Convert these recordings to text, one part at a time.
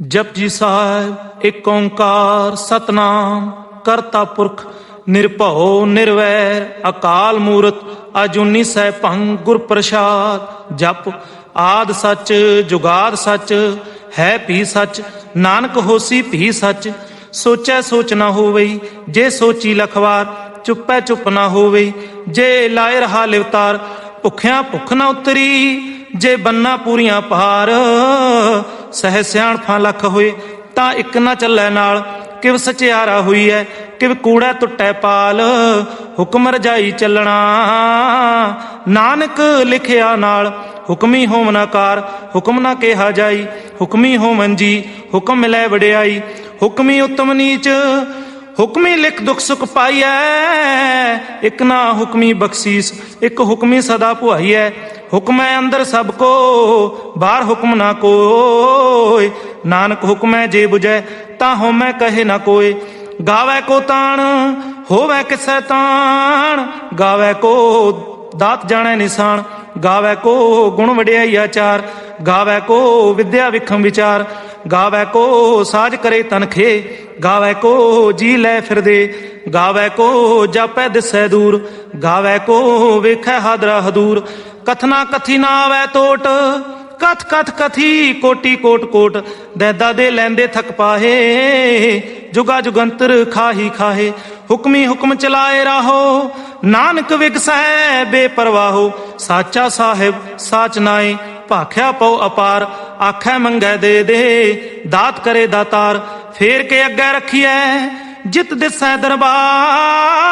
ਜਪਜੀ ਸਾਹਿਬ ਏਕ ਓੰਕਾਰ ਸਤਨਾਮ, ਕਰਤਾ ਪੁਰਖ, ਨਿਰਭਉ, ਨਿਰਵੈਰ, ਅਕਾਲ ਮੂਰਤ, ਅਜੂਨੀ ਸੈਭੰ ਗੁਰ ਪ੍ਰਸਾਦ ਜਪ। ਆਦ ਸੱਚ, ਜੁਗਾਦ ਸੱਚ, ਹੈ ਭੀ ਸੱਚ, ਨਾਨਕ ਹੋਸੀ ਭੀ ਸੱਚ। ਸੋਚੈ ਸੋਚ ਨਾ ਹੋਵਈ ਜੇ ਸੋਚੀ ਲਖਵਾਰ, ਚੁੱਪੈ ਚੁੱਪ ਨਾ ਹੋਵਈ ਜੇ ਲਾਇ ਰਹਾ ਲਿਵਤਾਰ, ਭੁੱਖਿਆਂ ਭੁੱਖ ਨਾ ਉਤਰੀ, ਜੇ ਬੰਨਾ ਪੂਰੀਆਂ ਪਾਰ ਸਹਿ ਸਿਆਣਫਾਂ ਲੱਖ ਹੋਏ, ਤਾਂ ਇੱਕ ਨਾ ਚੱਲੈ ਨਾਲ, ਕਿਵ ਸਚਿਆਰਾ ਹੋਈ ਐ, ਕਿਵ ਕੂੜਾ ਟੁੱਟੈ ਪਾਲ, ਹੁਕਮ ਰਜਾਈ ਚੱਲਣਾ। ਨਾਨਕ ਲਿਖਿਆ ਨਾਲ, ਹੁਕਮੀ ਹੋਮਨਾਕਾਰ ਹੁਕਮ ਨਾ ਕਿਹਾ ਜਾਈ, ਹੁਕਮੀ ਹੋਮਨ ਜੀ ਹੁਕਮ ਮਿਲੈ ਵਡਿਆਈ, ਹੁਕਮੀ ਉਤਮ ਨੀਚ, ਹੁਕਮੀ ਲਿਖ ਦੁਖ ਸੁਖ ਪਾਈਐ ਇਕ ਨਾ ਹੁਕਮੀ ਬਖਸ਼ੀਸ, ਇਕ ਹੁਕਮੀ ਸਦਾ ਭੁਆਈਐ ਹੁਕਮੈ ਅੰਦਰ ਸਭ ਕੋ, ਬਾਹਰ ਹੁਕਮ ਨਾ ਕੋਇ ਨਾਨਕ ਹੁਕਮੈ ਜੇ 부ਜੈ ਤਾਂ ਹਉਮੈ ਕਹੇ ਨਾ ਕੋਇ ਗਾਵੇ ਕੋ ਤਾਣ, ਹੋਵੇ ਕਿਸੈ ਤਾਣ। ਗਾਵੇ ਕੋ ਦਾਤ ਜਾਣੈ ਨਿਸ਼ਾਨ। ਗਾਵੇ ਕੋ ਗੁਣ ਵਡਿਆਈ ਆਚਾਰ। ਗਾਵੇ ਕੋ ਵਿਦਿਆ ਵਿਖਮ ਵਿਚਾਰ। ਗਾਵੇ ਕੋ ਸਾਜ ਕਰੇ ਤਨਖੇ ਗਾਵੇ ਕੋ ਜੀ ਲੈ ਫਿਰਦੇ। ਗਾਵੇ ਕੋ ਜਾਪੈ ਦਿਸੈ ਦੂਰ। ਗਾਵੇ ਕੋ ਵੇਖੈ ਹਾਦਰਾ ਹਦੂਰ। ਕਥਨਾ ਕਥੀ ਨਾ ਆਵੈ ਟੋਟ। ਕਥ ਕਥ ਕਥੀ ਕੋਟੀ ਕੋਟ ਕੋਟ। ਦੈਦਾ ਦੇ ਲੈਂਦੇ ਥਕ ਪਾਹੇ। ਜੁਗਾ ਜੁਗੰਤਰ ਖਾਹੀ ਖਾਹੇ। ਹੁਕਮੀ ਹੁਕਮ ਚਲਾਏ ਰਾਹੋ। ਨਾਨਕ ਵਿਗਸੈ ਬੇਪਰਵਾਹੋ। ਸਾਚਾ ਸਾਹਿਬ ਸਾਚ ਨਾਏ ਭਾਖਿਆ ਪਉ ਅਪਾਰ। ਆਖੈ ਮੰਗੈ ਦੇ ਦੇ। ਦਾਤ ਕਰੇ ਦਾਤਾਰ। ਫੇਰ ਕੇ ਅੱਗੇ ਰੱਖੀਐ। ਜਿਤ ਦਿਸੈ ਦਰਬਾਰ।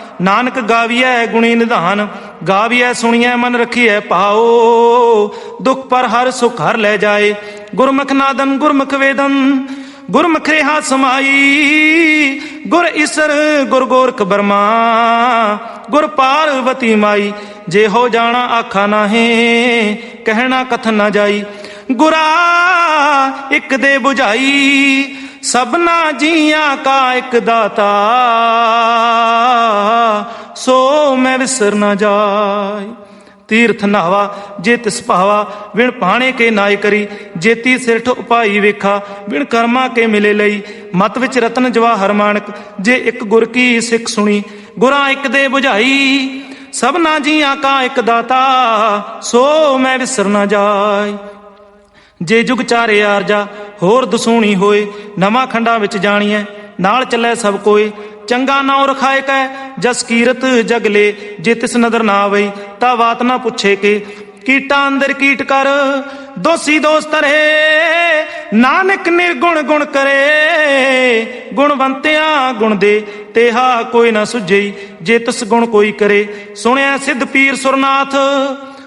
ਨਾਨਕ ਗਾਵੀਐ ਗੁਣੀ ਨਿਧਾਨ, ਗਾਵੀਐ ਸੁਣੀਐ ਮਨ ਰਖੀਐ ਪਾਓ ਦੁਖ ਪਰ ਹਰ ਸੁਖ ਹਰ ਲੈ ਜਾਏ, ਗੁਰਮੁਖ ਨਾਦਨ ਗੁਰਮੁਖ ਵੇਦਨ, ਗੁਰਮੁਖ ਰਹਾ ਸਮਾਈ। ਗੁਰ ਈਸਰ ਗੁਰ ਗੋਰਖ ਬਰਮਾ, ਗੁਰ ਪਾਰਵਤੀ ਮਾਈ ਜੇ ਹੋ ਜਾਣਾ ਆਖਾ ਨਾਹੀ, ਕਹਿਣਾ ਕਥਨ ਨਾ ਜਾਈ। ਗੁਰਾ ਇੱਕ ਦੇ 부ਝਾਈ ਸਭਨਾ ਜੀਆਂ ਕਾ ਇੱਕ ਦਾਤਾ, ਸੋ ਮੈਂ ਵਿਸਰ ਨਾ ਜਾਈ ਤੀਰਥ ਨਾਵਾ ਜੇ ਤਿਸ ਭਾਵਾ ਵਿਣ ਪਾਣੇ ਕੇ ਨਾਇ ਕਰੀ। ਜੇਤੀ ਸਿਰਠ ਉਪਾਈ ਵੇਖਾ ਵਿਣ ਕਰਮਾ ਕੇ ਮਿਲੇ ਲਈ। ਮਤ ਵਿੱਚ ਰਤਨ ਜਵਾਹਰ ਮਾਨਕ, ਜੇ ਇੱਕ ਗੁਰ ਕੀ ਸਿੱਖ ਸੁਣੀ, ਗੁਰਾਂ ਇੱਕ ਦੇ 부ਝਾਈ ਸਭਨਾ ਜੀਆਂ ਕਾ ਇੱਕ ਦਾਤਾ, ਸੋ ਮੈਂ ਵਿਸਰ ਨਾ ਜਾਈ ਜੇ ਜੁਗ ਚਾਰੇ ਆਰਜਾ ਹੋਰ ਦਸੂਣੀ ਹੋਏ, ਨਵਾਂ ਖੰਡਾਂ ਵਿੱਚ ਜਾਣੀਐ, ਨਾਲ ਚੱਲੇ ਸਭ ਕੋਏ, ਚੰਗਾ ਨਾਉ ਰਖਾਇ ਕੈ, ਜਸ ਕੀਰਤ ਜਗਲੇ ਜੇ ਤਿਸ ਨਦਰ ਨਾ ਆਵਈ ਤਾਂ ਬਾਤ ਨਾ ਪੁੱਛੇ ਕੇ, ਕੀਟਾਂ ਅੰਦਰ ਕੀਟ ਕਰ, ਦੋਸੀ ਦੋਸਤ ਰਹੇ, ਨਾਨਕ ਨਿਰਗੁਣ ਗੁਣ ਕਰੇ, ਗੁਣਵੰਤਿਆਂ ਗੁਣ ਦੇ, ਤੇਹਾ ਕੋਈ ਨਾ ਸੁਝਈ, ਜੇ ਤਿਸ ਗੁਣ ਕੋਈ ਕਰੇ ਸੁਣਿਆ ਸਿੱਧ ਪੀਰ ਸੁਰਨਾਥ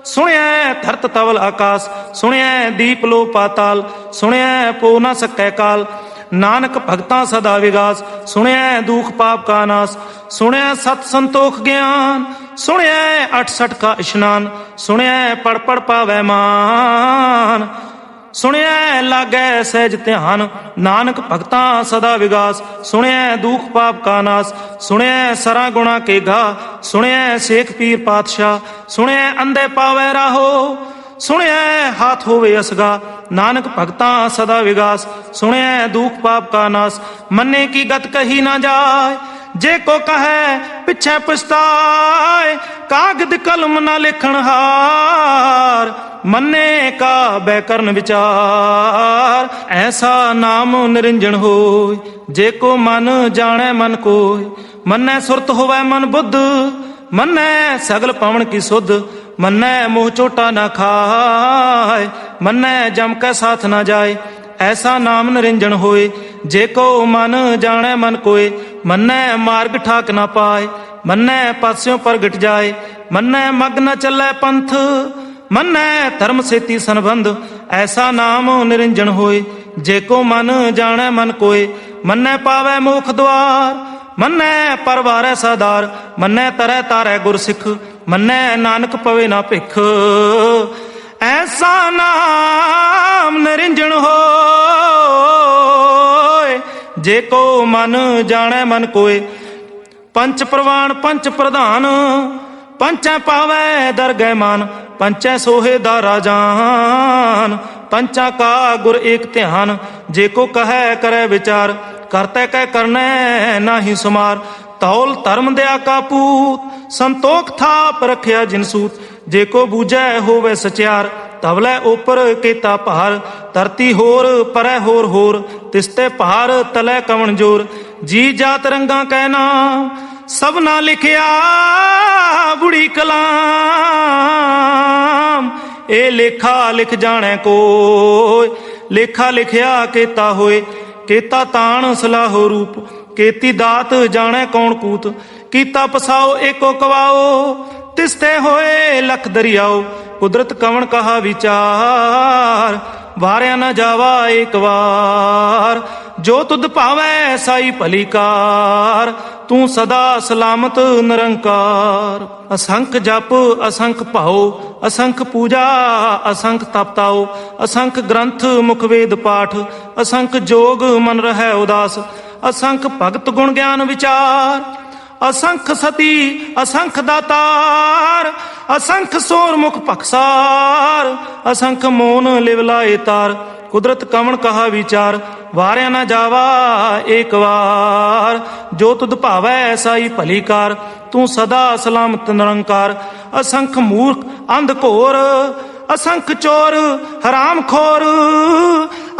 ਸੁਣਿਆ ਧਰਤ ਤਵਲ ਆਕਾਸ ਸੁਣਿਆ ਦੀਪ ਲੋ ਪਾਤਾਲ ਸੁਣਿਆ ਪੋ ਨਾ ਸਕੈ ਕਾਲ। ਨਾਨਕ ਭਗਤਾਂ ਸਦਾ ਵਿਗਾਸ ਸੁਣਿਆ ਦੁਖ ਪਾਪ ਕਾ ਨਾਸ ਸੁਣਿਆ ਸਤ ਸੰਤੋਖ ਗਿਆਨ ਸੁਣਿਆ 68 ਕਾ ਇਸ਼ਨਾਨ ਸੁਣਿਆ ਪੜ ਪੜ ਪਾਵੈ ਮਾਨ। ਸੁਣਿਆ ਲਾਗੈ ਸਹਿਜ ਧਿਆਨ, ਨਾਨਕ ਭਗਤਾਂ ਸਦਾ ਵਿਗਾਸ। ਸੁਣਿਆ ਦੁਖ ਪਾਪ ਕਾ ਨਾਸ, ਸੁਣਿਆ ਸਰਾ ਗੁਣਾ ਕੇ ਗਾ। ਸੇਖ ਪੀਰ ਪਾਤਸ਼ਾਹ, ਸੁਣਿਆ ਅੰਦੇ ਪਾਵੈ ਰਾਹੋ। ਸੁਣਿਆ ਹਾਥ ਹੋਵੇ ਅਸਗਾ, ਨਾਨਕ ਭਗਤਾਂ ਸਦਾ ਵਿਗਾਸ। ਸੁਣਿਆ ਦੁਖ ਪਾਪ ਕਾ ਨਾਸ, ਮੰਨੇ ਕੀ ਗਤ ਕਹੀ ਨਾ ਜਾਏ। ਜੇ ਕੋ ਕਹੈ ਪਿਛੈ ਪਛਤਾਏ, ਕਾਗਦ ਕਲਮ ਨਾ ਲਿਖਣ ਹਾਰ। ਮੰਨੇ ਕਾ ਬੈ ਕਰਨ ਵਿਚਾਰ, ਐਸਾ ਨਾਮ ਨਿਰੰਜਨ ਹੋਏ ਜੇ ਕੋ ਮਨ ਜਾਣੈ ਮਨ ਕੋਇ, ਮੰਨੈ ਸੁਰਤ ਹੋਵੈ ਮਨ ਬੁੱਧ, ਮੰਨੈ ਸਗਲ ਪਵਨ ਕੀ ਸੁਧ, ਮੰਨੈ ਮੋਹ ਚੋਟਾ ਨਾ ਖਾਏ ਮੰਨੈ ਜਮ ਕੈ ਸਾਥ ਨਾ ਜਾਏ ਐਸਾ ਨਾਮ ਨਿਰੰਜਨ ਹੋਏ ਜੇ ਕੋ ਮਨ ਜਾਣੈ ਮਨ ਕੋਏ ਮੰਨੈ ਮਾਰਗ ਠਾਕ ਨਾ ਪਾਏ ਮੰਨੈ ਪਾਸਿਓਂ ਪ੍ਰਗਟ ਜਾਏ ਮੰਨੈ ਮਗ ਨਾ ਚੱਲੈ ਪੰਥ ਮੰਨੈ ਧਰਮ ਸੇਤੀ ਸੰਬੰਧ, ਐਸਾ ਨਾਮ ਨਿਰੰਜਨ ਹੋਏ। ਜੇ ਕੋ ਮਨ ਜਾਣੈ ਮਨ ਕੋਏ, ਮੰਨੈ ਪਾਵੈ ਮੋਖ ਦਵਾਰ ਮੰਨੈ ਪਰਵਾਰੈ ਸਦਾਰ, ਮੰਨੈ ਤਰੈ ਤਾਰੈ ਗੁਰਸਿੱਖ। ਮੰਨੈ ਨਾਨਕ ਪਵੇ ਨਾ ਭਿਖ। ਐਸਾ ਨਾਮ ਨਿਰੰਜਨ ਹੋਏ। ਜੇ ਕੋ ਮਨ ਜਾਣੈ ਮਨ ਕੋਏ, ਪੰਚ ਪ੍ਰਵਾਨ, ਪੰਚ ਪ੍ਰਧਾਨ। ਪੰਚੈ ਪਾਵੈ ਦਰਗਹਿ ਮਾਨ, ਪੰਚੈ ਸੋਹੇ ਦਾ ਰਾਜਾਨ ਪੰਚਾ ਕਾ ਗੁਰ ਏਕ ਧਿਆਨ, ਜੇ ਕੋ ਕਹੈ ਕਰੈ ਵਿਚਾਰ। ਕਰਤੈ ਕਹਿ ਕਰਨੈ ਨਾਹੀ ਸੁਮਾਰ ਤੌਲ ਧਰਮ ਦਿਆ ਕਾ ਪੂਤ। ਸੰਤੋਖ ਥਾਪ ਰਖਿਆ ਜਿਨਸੂਤ ਜੇ ਕੋ ਬੂਝੈ ਹੋਵੇ ਸਚਿਆਰ। ਤਵਲੇ ਉਪਰ ਕੀਤਾ ਭਾਰ, ਧਰਤੀ ਹੋਰ ਪਰੈ ਹੋਰ ਹੋਰ। ਤਿਸਤੇ ਭਾਰ ਤਲੇ ਕਵਣ ਜੋਰ, ਜੀ ਜਾਤ ਰੰਗਾ ਕਹਿ ਨਾਮ ਸਭ ਨਾ ਲਿਖਿਆ ਬੁੜੀ ਕਲਾਮ। ਇਹ ਲੇਖਾ ਲਿਖ ਜਾਣੈ ਕੋਈ ਲੇਖਾ ਲਿਖਿਆ ਕੀਤਾ ਹੋਏ ਕੀਤਾ ਤਾਣ ਸਲਾਹੋ ਰੂਪ। ਕੀਤੀ ਦਾਤ ਜਾਣੈ ਕੌਣ ਕੂਤ। ਕੀਤਾ ਪਸਾਓ ਏਕੋ ਕਵਾਓ। ਤਿਸਤੇ ਹੋਏ ਲਖ ਦਰਿਆਓ। ਕੁਦਰਤ ਕਵਣ ਕਹਾ ਵਿਚਾਰ। ਵਾਰਿਆ ਨਾ ਜਾਵਾ ਏਕ ਵਾਰ। ਜੋ ਤੁਧ ਭਾਵੈ ਸਾਈ ਭਲੀ ਕਾਰ ਤੂੰ ਸਦਾ ਸਲਾਮਤ ਨਿਰੰਕਾਰ। ਅਸੰਖ ਜਪ, ਅਸੰਖ ਭਾਉ, ਅਸੰਖ ਪੂਜਾ, ਅਸੰਖ ਤਪਤਾਓ ਅਸੰਖ ਗ੍ਰੰਥ ਮੁਖ ਵੇਦ ਪਾਠ, ਅਸੰਖ ਜੋਗ ਮਨ ਰਹਿ ਉਦਾਸ, ਅਸੰਖ ਭਗਤ ਗੁਣ ਗਿਆਨ ਵਿਚਾਰ। ਅਸੰਖ ਸਤੀ, ਅਸੰਖ ਦਾਤਾਰ, ਅਸੰਖ ਸੋਰ ਮੁਖ ਪਖਸਾਰ ਅਸੰਖ ਮੋਨ ਲਿਵ ਲਾਏ ਤਾਰ। ਕੁਦਰਤ ਕਵਣ ਕਹਾ ਵਿਚਾਰ? ਵਾਰਿਆ ਨਾ ਜਾਵਾ ਏਕ ਵਾਰ। ਜੋ ਤੁਧ ਭਾਵੈ ਸਾਈ ਭਲੀ ਕਾਰ, ਤੂੰ ਸਦਾ ਸਲਾਮਤ ਨਿਰੰਕਾਰ। ਅਸੰਖ ਮੂਰਖ, ਅੰਧ ਘੋਰ, ਅਸੰਖ ਚੋਰ, ਹਰਾਮ ਖੋਰ।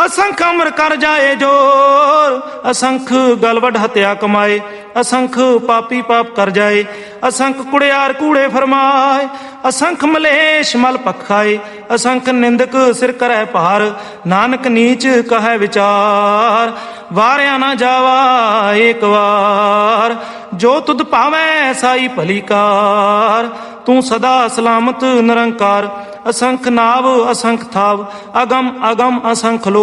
ਅਸੰਖ ਅਮਰ ਕਰ ਜਾਏ ਜੋਰ। ਅਸੰਖ ਗਲਵਡ ਹਤਿਆ ਕਮਾਏ। ਅਸੰਖ ਪਾਪੀ ਪਾਪ ਕਰ ਜਾਏ। ਅਸੰਖ ਕੁੜਿਆਰ ਕੂੜੇ ਫਰਮਾਏ, ਅਸੰਖ ਮਲੇਸ਼ ਮਲ ਪਖਾਏ, ਅਸੰਖ ਨਿੰਦਕ ਸਿਰ ਕਰੈ ਭਾਰ, ਨਾਨਕ ਨੀਚ ਕਹੈ ਵਿਚਾਰ, ਵਾਰਿਆ ਨਾ ਜਾਵਾ ਏਕ ਵਾਰ, ਜੋ ਤੁਧ ਪਾਵੈ ਸਾਈ ਭਲੀਕਾਰ ਤੂੰ ਸਦਾ ਸਲਾਮਤ ਨਿਰੰਕਾਰ, ਅਸੰਖ ਨਾਵ ਅਸੰਖ ਥਾਵ, ਅਗਮ ਅਗਮ ਅਸੰਖ ਲੋ